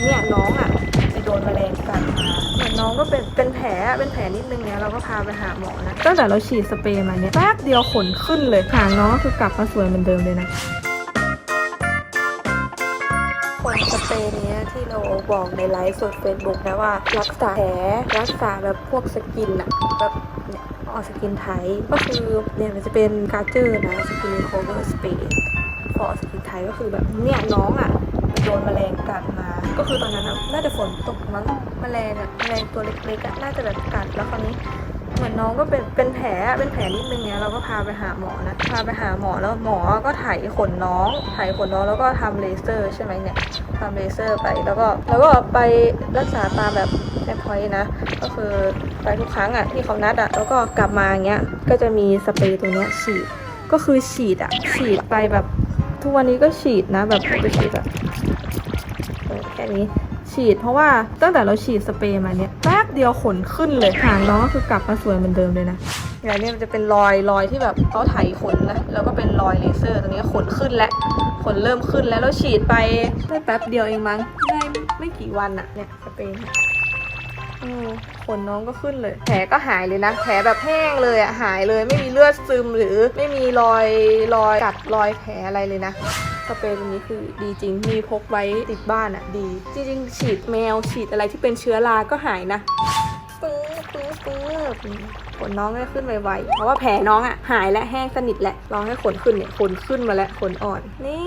เนี่ยน้องอะไปโดนแมลงกัดมาเหมือนน้องก็เป็นเป็นแผลอะเป็นแผลนิดนึงเนี่ยเราก็พาไปหาหมอนะตั้งแต่เราฉีดสเปรย์มาเนี่ยแป๊บเดียวขนขึ้นเลยหางน้องก็คือกลับมาสวยเหมือนเดิมเลยนะขนสเปรย์เนี้ยที่เราบอกในไลฟ์สดเฟซบุ๊กนะว่า รักษาแผลรักษาแบบพวกสกินอะแบบเนี่ยออกสกินไทยก็คือเนี่ยมันจะเป็นการ์เจอร์นะสกินโคเวอร์สเปรย์พอสกินไทยก็คือแบบเนี่ยน้องอะ โดนแมลงกัดมา ก็คือตอนนั้นอะน่าจะฝนตกมั้งแมลงอะแมลงตัวเล็กๆอะน่าจะแบบกัดแล้วคราวนี้เหมือนน้องก็เป็นเป็นแผลเป็นแผลนิดนึงเนี่ยเราก็พาไปหาหมอนะพาไปหาหมอแล้วหมอก็ไถขนน้องไถขนน้องแล้วก็ทำเลเซอร์ใช่ไหมเนี่ยทำเลเซอร์ไปแล้วก็แล้วก็ไปรักษาตามแบบแค่พอยนะ ก็คือไปทุกครั้งอะที่เขานัดอะแล้วก็กลับมาอย่างเงี้ยก็จะมีสเปรย์ตัวเนี้ยฉีดก็คือฉีดอะฉีดไปแบบทุกวันนี้ก็ฉีดนะแบบไปฉีดแบบ เออแค่นี้ฉีดเพราะว่าตั้งแต่เราฉีดสเปรย์มาเนี่ยแป๊บเดียวขนขึ้นเลยหางน้องก็คือกลับมาสวยเหมือนเดิมเลยนะอย่างนี้มันจะเป็นรอยรอยที่แบบเขาไถขนนะแล้วก็เป็นรอยเลเซอร์ตรงนี้ขนขึ้นแล้วขนเริ่มขึ้นแล้วเราฉีดไปได้แป๊บเดียวเองมั้งได้ไม่กี่วันอะเนี่ยสเปรย์ อืมขนน้องก็ขึ้นเลย แผลก็หายเลยนะ แผลแบบแห้งเลยอะหายเลย ไม่มีเลือดซึมหรือไม่มีรอยรอยกัดรอยแผลอะไรเลยนะสเปรย์ตัวนี้คือดีจริง มีพกไว้ติดบ้านอะดี จริง ๆ ฉีดแมวฉีดอะไรที่เป็นเชื้อราก็หายนะปื๊ดปื๊ดปื๊ดขนน้องก็ขึ้นไวๆ เพราะว่าแผลน้องอะหายและแห้งสนิทแหละลองให้ขนขึ้นเนี่ยขนขึ้นมาแล้วขนอ่อน นี่